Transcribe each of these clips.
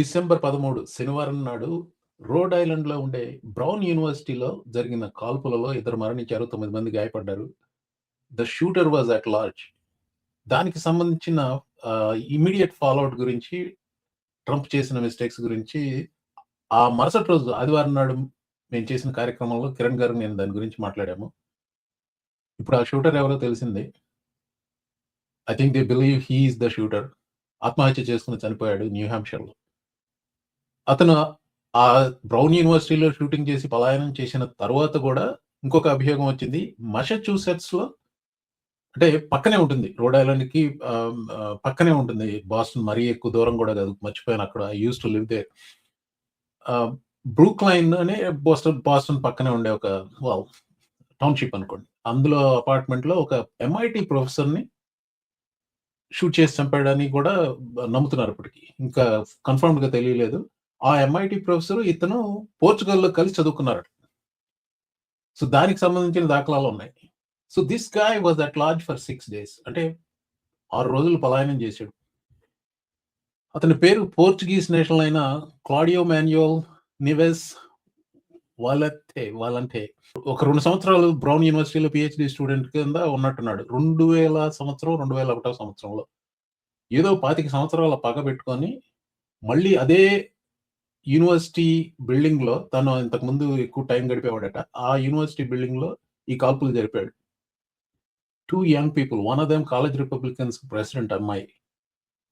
December 13 శనివారం నాడు road ఐలాండ్‌లో ఉండే బ్రౌన్ యూనివర్సిటీలో జరిగిన కాల్పులలో ఇద్దరు మరణించారు. తొమ్మిది మంది గాయపడ్డారు. The shooter was at large. దానికి సంబంధించిన ఇమీడియట్ ఫాలోఅవుట్ గురించి, ట్రంప్ చేసిన మిస్టేక్స్ గురించి ఆ మరుసటి రోజు ఆదివారం నాడు మేము చేసిన కార్యక్రమంలో కిరణ్ గారు, నేను దాని గురించి మాట్లాడాము. ఇప్పుడు ఆ షూటర్ ఎవరో తెలిసింది. I think they believe he is the shooter. ఆత్మహత్య చేసుకుని చనిపోయాడు న్యూ హాంప్‌షైర్‌లో. అతను ఆ బ్రౌన్ యూనివర్సిటీలో షూటింగ్ చేసి పలాయనం చేసిన తర్వాత కూడా ఇంకొక అభియోగం వచ్చింది. మసాచ్యూసెట్స్‌లో అంటే పక్కనే ఉంటుంది. రోడ్ ఐలాండ్‌కి కి పక్కనే ఉంటుంది. బాస్టన్ మరీ ఎక్కువ దూరం కూడా కాదు మర్చిపోయాను అక్కడ. I used to live there Brookline అనే బోస్టన్ బాస్టన్ పక్కనే ఉండే ఒక వావ్ టౌన్‌షిప్ అనుకోండి. అందులో అపార్ట్మెంట్‌లో ఒక ఎంఐటి ప్రొఫెసర్‌ని షూట్ చేసి చంపాడని కూడా నమ్ముతున్నారు ఇప్పటికి. ఇంకా కన్ఫర్మ్డ్‌గా తెలియలేదు. ఆ ఎంఐటి ప్రొఫెసర్ ఇతను పోర్చుగల్‌లో కలిసి చదువుకున్నారట. సో, దానికి సంబంధించిన దాఖలాలు ఉన్నాయి so, this guy was at large for six days. అంటే ఆరు రోజులు పలాయనం చేశాడు. అతని పేరు పోర్చుగీస్ నేషనల్ అయిన Claudio Manuel Neves Valente Valente. ఒక రెండు సంవత్సరాలు బ్రౌన్ యూనివర్సిటీలో పిహెచ్డి స్టూడెంట్ కింద ఉన్నట్టున్నాడు. 2000 సంవత్సరం, 2001 సంవత్సరంలో. ఏదో 25 సంవత్సరాల పగ పెట్టుకొని, మళ్ళీ అదే యూనివర్సిటీ బిల్డింగ్లో తను ఇంతకుముందు ఎక్కువ టైం గడిపేవాడట. ఆ యూనివర్సిటీ బిల్డింగ్లో ఈ కాల్పులు జరిపాడు. Two young people. One of them college republicans president అమ్మాయి.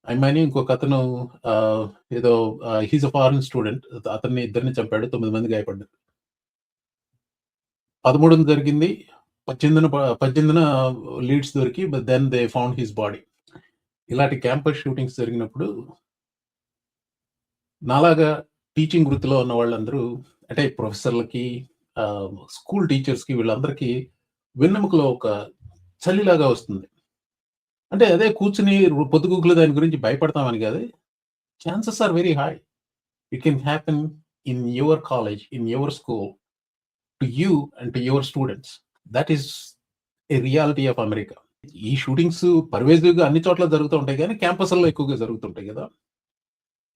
అమ్మాయిని ఇంకొకతను అతను ఏదో ఆహ్, అ ఫారిన్ ఫారెన్ స్టూడెంట్. అతన్ని ఇద్దరిని చంపాడు. తొమ్మిది మంది గాయపడ్డారు. 13న జరిగింది. 18న ప 18న లీడ్స్ దొరికి but then they found his body. ఇలాంటి క్యాంపస్ షూటింగ్స్ జరిగినప్పుడు నాలాగా టీచింగ్ వృత్తిలో ఉన్న వాళ్ళందరూ అంటే ప్రొఫెసర్‌లకి స్కూల్ టీచర్స్‌కి వీళ్ళందరికీ వెన్నెముకలో ఒక చలిలాగా వస్తుంది. అంటే అదే కూర్చుని పొద్దుగూకులు దాని గురించి భయపడతామని కాదు chances are very high. It can happen in your college, in your school to you and to your students. That is a reality of America. ఈ షూటింగ్స్ పర్వేజ్గా అన్ని చోట్ల జరుగుతూ ఉంటాయి కానీ క్యాంపస్లో ఎక్కువగా జరుగుతుంటాయి కదా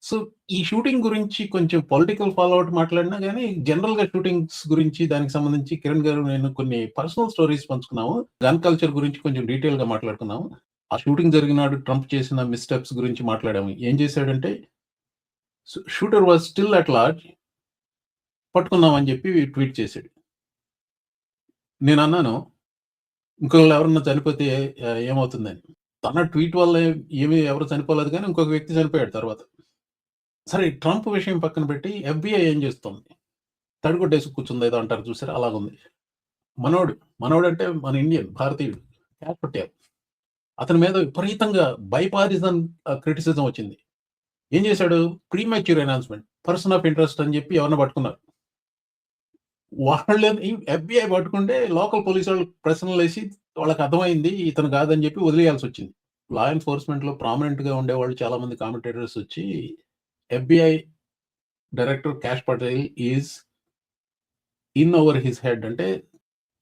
సో, ఈ షూటింగ్ గురించి కొంచెం పొలిటికల్ ఫాలోఅవుట్ మాట్లాడినా గానీ, జనరల్‌గా షూటింగ్స్ గురించి దానికి సంబంధించి కిరణ్ గారు, నేను కొన్ని పర్సనల్ స్టోరీస్ పంచుకున్నాము. గన్ కల్చర్ గురించి కొంచెం డీటెయిల్గా మాట్లాడుకున్నాము. ఆ షూటింగ్ జరిగినాడు ట్రంప్ చేసిన మిస్టెప్స్ గురించి మాట్లాడాము. ఏం చేశాడంటే shooter was still at large. పట్టుకున్నాం అని చెప్పి ట్వీట్ చేశాడు. నేనన్నాను, ఇంకొకళ్ళు ఎవరన్నా చనిపోతే ఏమవుతుందని. తన ట్వీట్ వల్ల ఏమి ఎవరు చనిపోలేదు కానీ ఇంకొక వ్యక్తి చనిపోయాడు తర్వాత. సరే ట్రంప్ విషయం పక్కన పెట్టి ఎఫ్బిఐ ఏం చేస్తుంది తడిగుడ్డేసి కూర్చుంది ఏదో అంటారు చూసారా? అలాగుంది. మనోడు, అంటే మన ఇండియన్ భారతీయుడు. క్యాష్ అతని మీద విపరీతంగా బైపారిజన్ క్రిటిసిజం వచ్చింది. ఏం చేశాడు? Premature announcement. Person of interest అని చెప్పి ఎవరిన పట్టుకున్నారు. వాళ్ళు ఎఫ్బిఐ పట్టుకుంటే లోకల్ పోలీస్ వాళ్ళు ప్రశ్నలేసి వాళ్ళకి అర్థమైంది ఇతను కాదని చెప్పి వదిలేయాల్సి వచ్చింది లా ఎన్ఫోర్స్‌మెంట్‌లో ప్రామినెంట్‌గా ఉండేవాళ్ళు చాలామంది కామెంటేటర్స్ వచ్చి FBI director Kash Patel is in over his head అంటే,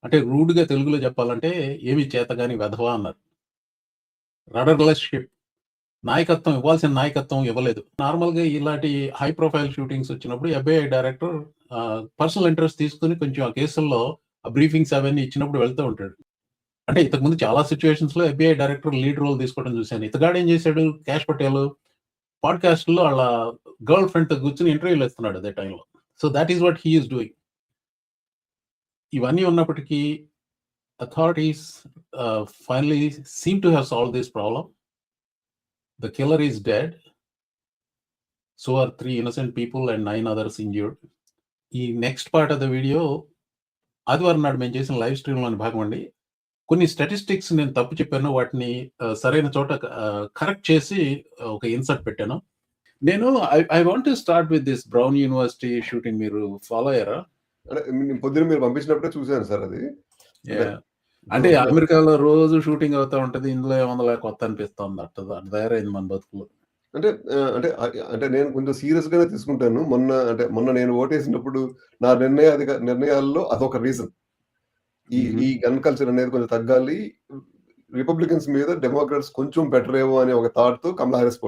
అంటే రూడ్‌గా తెలుగులో చెప్పాలంటే ఏమి చేతగాని వెధవ అన్నారు. Rudderless ship. నాయకత్వం ఇవ్వాల్సిన నాయకత్వం ఇవ్వలేదు. నార్మల్‌గా ఇలాంటి హై ప్రొఫైల్ షూటింగ్స్ వచ్చినప్పుడు ఎఫ్‌బీఐ డైరెక్టర్ పర్సనల్ ఇంట్రెస్ట్ తీసుకొని కొంచెం ఆ కేసుల్లో ఆ బ్రీఫింగ్స్ అవన్నీ ఇచ్చినప్పుడు వెళ్తూ ఉంటాడు. అంటే ఇంతకుముందు చాలా సిచ్యువేషన్స్లో ఎఫ్‌బీఐ డైరెక్టర్ లీడ్ రోల్ తీసుకోవడం చూసాను. ఇతగాడు ఏం చేశాడు? క్యాష్ పటేల్ పాడ్‌కాస్ట్‌లో వాళ్ళ గర్ల్ ఫ్రెండ్‌తో కూర్చొని ఇంటర్వ్యూలు ఇస్తున్నాడు అదే టైంలో. So, that is what he is doing. ఇవన్నీ ఉన్నప్పటికీ authorities finally seem to have solved this problem. The killer is dead. So are three innocent people and nine others injured. ఈ next part of the video ఆదివారం నాడు మేము చేసిన live స్ట్రీమ్‌లోని భాగం అండి. కొన్ని స్టాటిస్టిక్స్ నేను తప్పు చెప్పాను. వాటిని సరైన చోట కరెక్ట్ చేసి ఒక ఇన్సర్ట్ పెట్టాను. నేను I I want to start with this Brown University shooting మీరు ఫాలో అయ్యారా? అంటే నేను పొద్దున మీరు పంపించినప్పుడే చూసాను సార్ అది. అంటే అమెరికాలో రోజు షూటింగ్ అవుతా ఉంటది. ఇందులో ఏముందిలే కొత్త అనిపిస్తుంది. అట్ట తయారైంది మన బతుకులు. అంటే అంటే అంటే నేను కొంచెం సీరియస్‌గానే తీసుకుంటాను. మొన్న అంటే మొన్న నేను ఓటేసినప్పుడు నా నిర్ణయాధిక నిర్ణయాల్లో అదొక రీజన్. ఈ. ఈ గన్ కల్చర్ అనేది కొంచెం తగ్గాలి. రిపబ్లికన్స్ మీద డెమోక్రాట్స్ కొంచెం బెటర్ ఏమో అనే ఒక థాట్‌తో Kamala Harris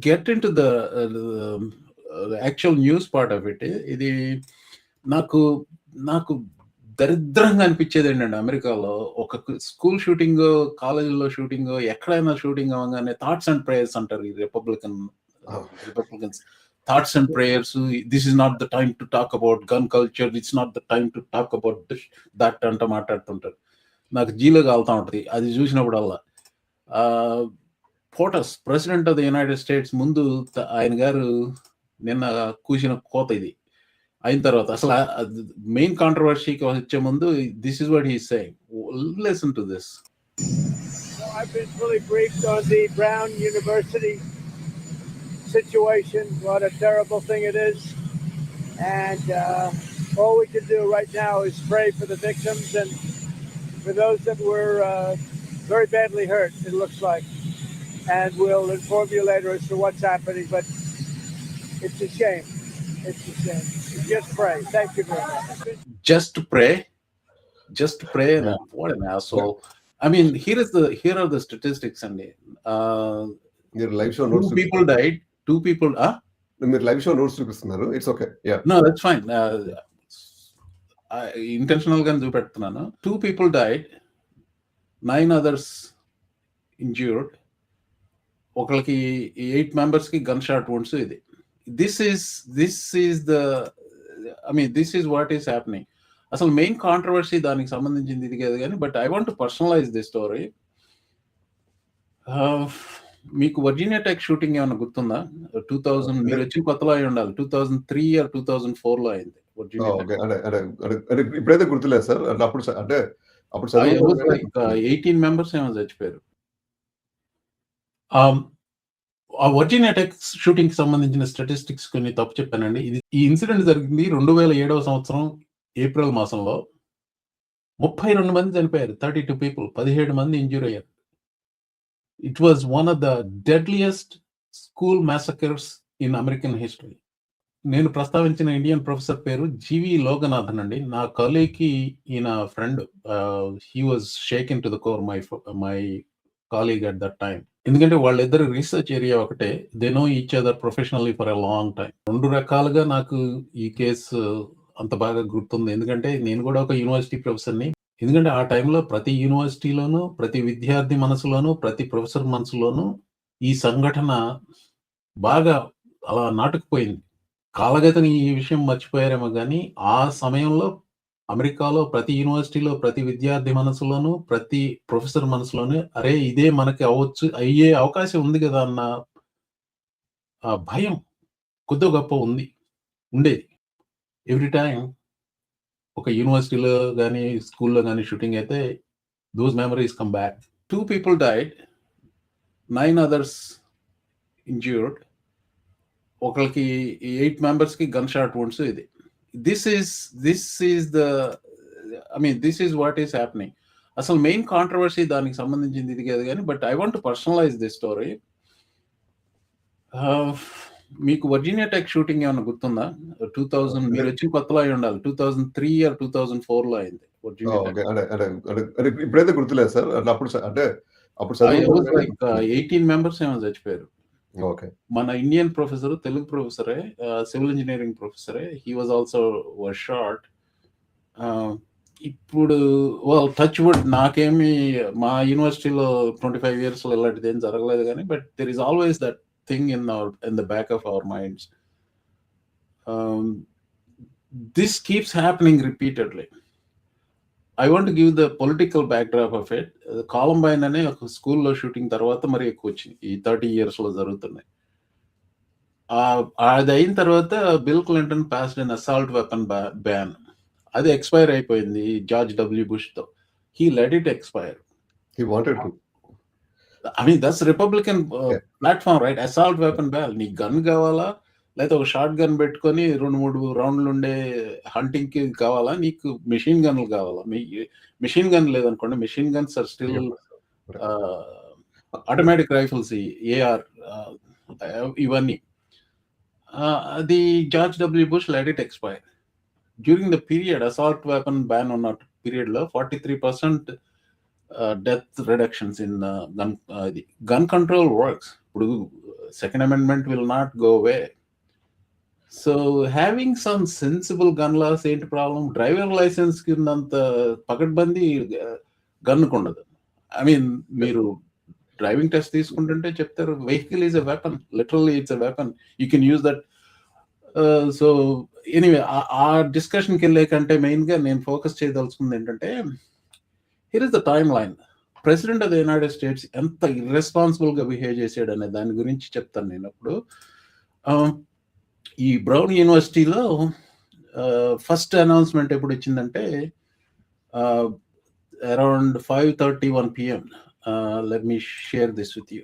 get into the, uh, the, um, uh, the actual news part of it. ఇది నాకు నాకు దరిద్రంగా అనిపించేది ఏంటంటే అమెరికాలో ఒక స్కూల్ షూటింగ్ కాలేజీలో షూటింగ్ ఎక్కడైనా షూటింగ్ అవ్వగానే థాట్స్ అండ్ ప్రేయర్స్ అంటారు ఈ Republican Republicans thoughts and prayers this is not the time to talk about gun culture it's not the time to talk about this that అంట మాట్లాడుతుంటారు నాకు జీలో కాలుతా ఉంటుంది అది చూసినప్పుడల్లా POTUS president of the United States ముందు త- ఆయన గారు నిన్న కూసిన కోత ఇది అయిన తర్వాత అసలు మెయిన్ కాంట్రవర్సీకి వచ్చే ముందు this is what he saying listen to this So I've been fully briefed on the Brown University situation. What a terrible thing it is. And uh, all we can do right now is pray for the victims and for those that were uh, very badly hurt, it looks like. And we'll inform you later as to what's happening. But it's a shame. It's a shame. Just pray. Thank you very much. Just to pray. Just to pray. Yeah. What an asshole. I mean, here is the here are the statistics, and Uh, Your life show notes. People died. Two people ah మీరు live show notes చూపిస్తున్నారు. It's okay yeah no that's fine. Uh, I, intentional గా చూపెడుతున్నాను. Two people died nine others injured ఒకరికి eight మెంబర్స్కి gun shot wounds ఇది. This is this is the I mean this is what is happening అసలు main controversy దానికి సంబంధించింది ఇది కాదు కానీ but I want personalize the story మీకు వర్జీనియా టెక్ షూటింగ్ ఏమైనా గుర్తుందా? టూ థౌజండ్ మీరు వచ్చిన కొత్తలో అయి ఉండాలి. Two thousand three or two thousand ఫోర్లో అయింది ఇప్పుడైతే గుర్తులేదు సార్. అప్పుడు అంటే అప్పుడు ఎయిటీన్ మెంబర్స్ ఏమో చచ్చిపోయారు. ఆ వర్జీనియా టెక్ షూటింగ్ సంబంధించిన స్టాటిస్టిక్స్ కొన్ని తప్పు చెప్పానండి. ఇది ఈ ఇన్సిడెంట్ జరిగింది రెండు వేల ఏడవ సంవత్సరం ఏప్రిల్ మాసంలో. ముప్పై రెండు మంది చనిపోయారు. థర్టీ టూ పీపుల్ పదిహేడు మంది ఇంజూర్ అయ్యారు. It was one of the deadliest school massacres in American history నేను ప్రస్తావించిన ఇండియన్ ప్రొఫెసర్ పేరు జీవి లోగనాథన్ అండి. నా కాలేజ్కి ఈయన friend he was shaken to the core my my colleague at that time ఎందుకంటే వాళ్ళిద్దరు రీసెర్చ్ ఏరియా ఒకటే. They know each other professionally for a long time రెండు రకాలుగా నాకు ఈ కేసు అంత బాగా గుర్తుంది. ఎందుకంటే నేను కూడా ఒక యూనివర్సిటీ ప్రొఫెసర్ని ఎందుకంటే ఆ టైంలో ప్రతి యూనివర్సిటీలోనూ ప్రతి విద్యార్థి మనసులోనూ ప్రతి ప్రొఫెసర్ మనసులోనూ ఈ సంఘటన బాగా అలా నాటుకుపోయింది. కాలగతని ఈ విషయం మర్చిపోయారేమో కానీ ఆ సమయంలో అమెరికాలో ప్రతి యూనివర్సిటీలో ప్రతి విద్యార్థి మనసులోనూ ప్రతి ప్రొఫెసర్ మనసులోనూ అరే ఇదే మనకి అవ్వచ్చు అయ్యే అవకాశం ఉంది కదా అన్న భయం కొద్ది గొప్ప ఉంది ఉండేది. ఎవ్రీ టైం ఒక యూనివర్సిటీలో కానీ స్కూల్లో కానీ షూటింగ్ అయితే those memories come back two people died nine others injured ఒకరికి ఎయిట్ మెంబర్స్కి గన్ షాట్ wounds ఇది. This is this is the I mean this is what is happening అసలు మెయిన్ కాంట్రవర్సీ దానికి సంబంధించింది ఇది కాదు కానీ but I want personalize the story మీకు వర్జీనియా టెక్ షూటింగ్ ఏమైనా గుర్తుందా? టూ థౌజండ్ మీరు వచ్చిన కొత్తలో అయి ఉండాలి. Two thousand three or two thousand ఫోర్లో అయింది అంటే ఇప్పుడైతే గుర్తులేదు సార్. అప్పుడు అంటే అప్పుడు ఎయిటీన్ మెంబర్స్ ఏమో చచ్చిపోయారు. ఓకే మన ఇండియన్ ప్రొఫెసర్ తెలుగు ప్రొఫెసరే సివిల్ ఇంజనీరింగ్ ప్రొఫెసరే హీ వాజ్ ఆల్సో షార్ట్ ఇప్పుడు టచ్ వుడ్ నాకేమి మా యూనివర్సిటీలో ట్వంటీ ఫైవ్ ఇయర్స్ ఇలాంటిది ఏం జరగలేదు కానీ but there is always that thing in our in the back of our minds this keeps happening repeatedly I want give the political backdrop of it Columbine అనే ఒక స్కూల్లో షూటింగ్ తర్వాత మరి ఎక్కువ వచ్చింది. ఈ థర్టీ ఇయర్స్లో జరుగుతున్నాయి. అది అయిన తర్వాత Bill Clinton passed an assault weapon ban అది ఎక్స్పైర్ అయిపోయింది George W బుష్తో he let it expire he wanted to I mean that's Republican. Platform right assault weapon ban నీకు గన్ కావాలా? లేకపోతే ఒక షార్ట్ గన్ పెట్టుకొని రెండు మూడు రౌండ్లు ఉండే హంటింగ్కి కావాలా? నీకు మెషిన్ గన్లు కావాలా? మీ మెషిన్ గన్ లేదనుకోండి machine guns are still automatic rifles AR ఇవన్నీ. అది George W Bush let it expire during the period assault weapon ban ఉన్న పీరియడ్లో forty three percent death reductions in gun ఇది గన్ కంట్రోల్ వర్క్స్ ఇప్పుడు second amendment will not go away. So having some sensible gun laws ఏంటి problem driver licence కిందంత పకడ్బందీ gun ఉండదు. I mean మీరు driving test తీసుకుంటుంటే చెప్తారు vehicle is a weapon literally it's a weapon you can use that so anyway ఆ డిస్కషన్కి వెళ్ళే కంటే మెయిన్గా నేను ఫోకస్ చేయదలుచుకుంది ఏంటంటే here is the timeline president of the United States ఎంత irresponsible గా బిహేవ్ చేశాడు అనే దాని గురించి చెప్తాను నేను అప్పుడు. Um, ఈ బ్రౌన్ యూనివర్సిటీలో ఫస్ట్ అనౌన్స్మెంట్ ఎప్పుడు ఇచ్చిందంటే around five thirty one PM let me share this with you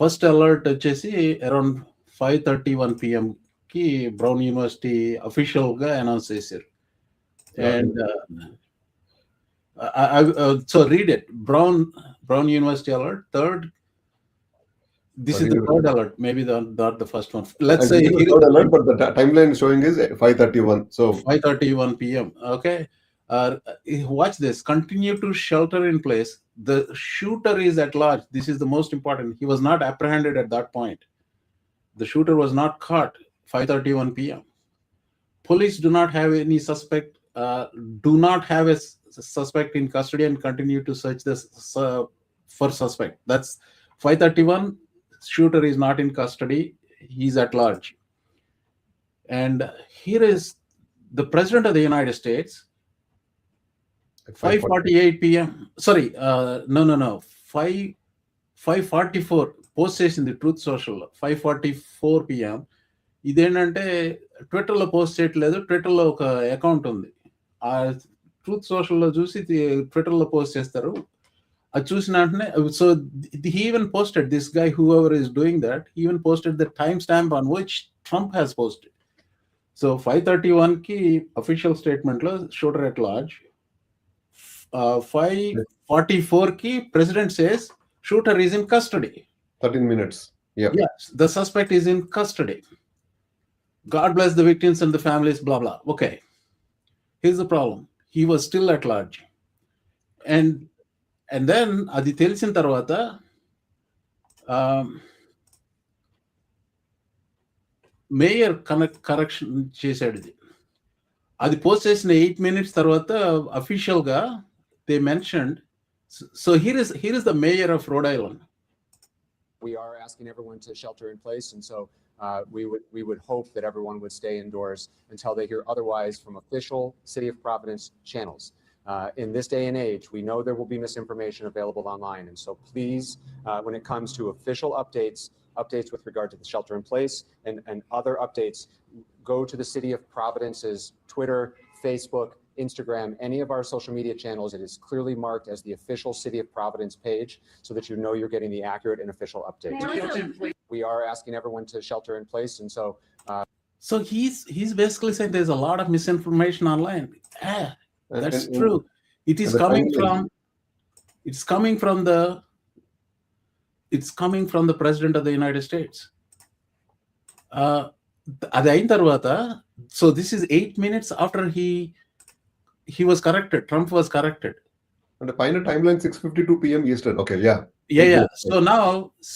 first alert వచ్చేసి అరౌండ్ ఫైవ్ థర్టీ వన్కి బ్రౌన్ యూనివర్సిటీ అఫీషియల్గా అనౌన్స్ చేశారు. And Uh, so read it. Brown Brown University alert. Third. This is the third alert. Maybe the, not the first one. Let's say the third alert, but the timeline showing is 5:31. So 5:31 p.m. Okay. Uh, eh, watch this. Continue to shelter in place. The shooter is at large. This is the most important. He was not apprehended at that point. The shooter was not caught. 5:31 p.m. Police do not have any suspect. Uh, do not have a suspect in custody and continue to search this uh, for suspect. That's 5:31. Shooter is not in custody. He's at large. And here is the president of the United States, at 5:48 p.m. Sorry, uh, no, no, no, 5 5:44 post చేసింది truth social five forty four PM ఇదేంటంటే ట్విట్టర్లో post చేయట్లేదు ట్విట్టర్లో ఒక account ఉంది ఆ truth సోషల్లో చూసి ట్విట్టర్లో పోస్ట్ చేస్తారు అది చూసిన వెంటనే so he even posted this guy whoever is doing that even posted the time stamp on which Trump has posted so five thirty వన్కి official స్టేట్మెంట్లో shooter at large five forty ఫోర్కి president says shooter is in custody 13 minutes. Yeah. Yes, the suspect is in custody. God bless the victims and the families, blah, blah. Okay. Here's the problem. He was still at large. And and then అది తెలిసిన తర్వాత mayor connect correction చేశాడు ఇది అది post చేసిన eight minutes తర్వాత అఫీషియల్గా they mentioned so here is here is the mayor of Rhode Island we are asking everyone to shelter in place. And so uh, we would we would hope that everyone would stay indoors until they hear otherwise from official City of Providence channels. Uh, in this day and age, we know there will be misinformation available online. And so please, uh, when it comes to official updates, updates with regard to the shelter in place and, and other updates, go to the City of Providence's Twitter, Facebook, Instagram, any of our social media channels. It is clearly marked as the official City of Providence page so that you know you're getting the accurate and official update We are asking everyone to shelter in place. And so So he's he's basically saying there's a lot of misinformation online. Ah, And- that's and- true. It is and the coming timeline. from it's coming from the it's coming from the president of the United States. Uh అది అయిన తర్వాత so this is eight minutes after he he was corrected Trump was corrected And the final timeline 6:52 p.m. Eastern. Okay, yeah. Yeah Yeah Yes, so నా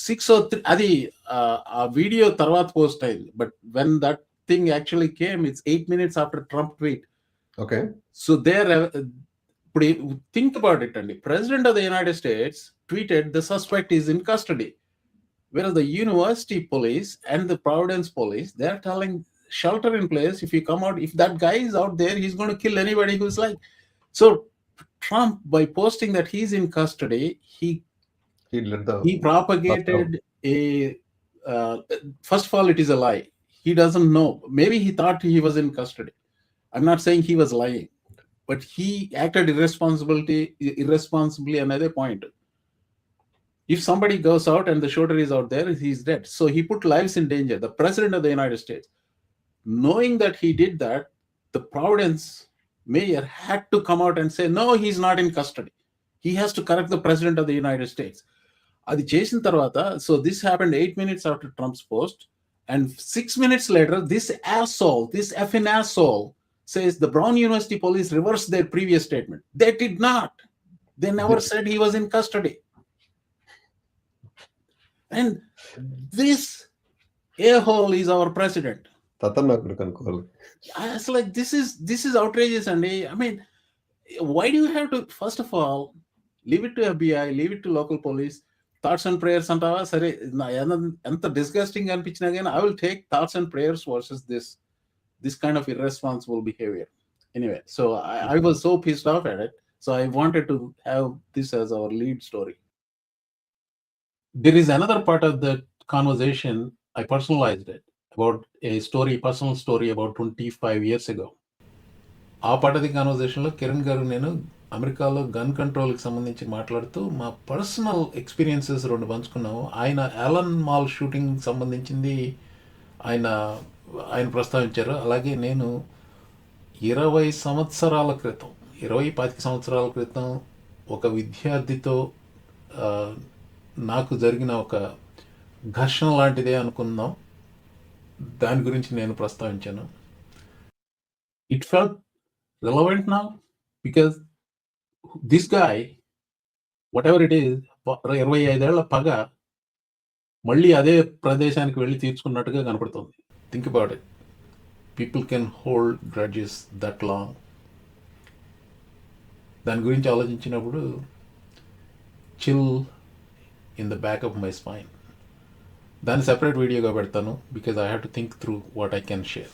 six అది uh, ఆ video తర్వాత post అయింది but when that thing actually came it's eight minutes after Trump tweet Okay. So there ఇప్పుడు think about it అండి president of the United States tweeted the suspect is in custody where the university police and the Providence police they are telling shelter in place. If you come out if that guy is out there he's going to kill anybody who's like. So trump by posting that he's in custody he He let the he propagated a uh, first of all it is a lie. He doesn't know. Maybe he thought he was in custody. I'm not saying he was lying but he acted irresponsibility irresponsibly another point. If somebody goes out and the shooter is out there he's dead. So he put lives in danger. The president of the united states knowing that he did that the providence mayor had to come out and say no he's not in custody. He has to correct the president of the united states అది చేసిన తర్వాత so this happened eight minutes after Trump's post and six minutes later this asshole this effing asshole says the brown university police reversed their previous statement they did not They never said he was in custody. And this a-hole is our president. తతన్నాకుడు కనుక్కోవాలి I was like, this is this is outrageous, Andy. I mean, why do you have to first of all leave it to FBI, leave it to local police? thoughts and prayers అంటావా సరే నా ఎంత- ఎంత disgusting అనిపించినా కానీ I will take thoughts and prayers versus this this kind of irresponsible behaviour anyway so I was so pissed off at it so I wanted to have this as our lead story there is another part of the conversation i personalized it about a story personal story about 25 years ago. ఆ పాటది కాన్వర్జేషన్లో కిరణ్ గారు నేను అమెరికాలో gun కంట్రోల్కి సంబంధించి మాట్లాడుతూ మా personal experiences రెండు పంచుకున్నాము. ఆయన యాలన్ mall shooting సంబంధించింది ఆయన ఆయన ప్రస్తావించారు. అలాగే నేను ఇరవై సంవత్సరాల క్రితం ఇరవై పాతిక సంవత్సరాల క్రితం ఒక విద్యార్థితో నాకు జరిగిన ఒక ఘర్షణ లాంటిదే అనుకుందాం దాని గురించి నేను ప్రస్తావించాను. ఇట్ ఫెల్ నా because this guy whatever it is ఇరవై ఐదేళ్ళ పగ మళ్ళీ అదే ప్రదేశానికి వెళ్ళి తీర్చుకున్నట్టుగా కనపడుతుంది. Think about it people can hold grudges that long దాని గురించి ఆలోచించినప్పుడు chill in the back of my spine దాన్ని సెపరేట్ వీడియోగా పెడతాను because I have to think through what I can share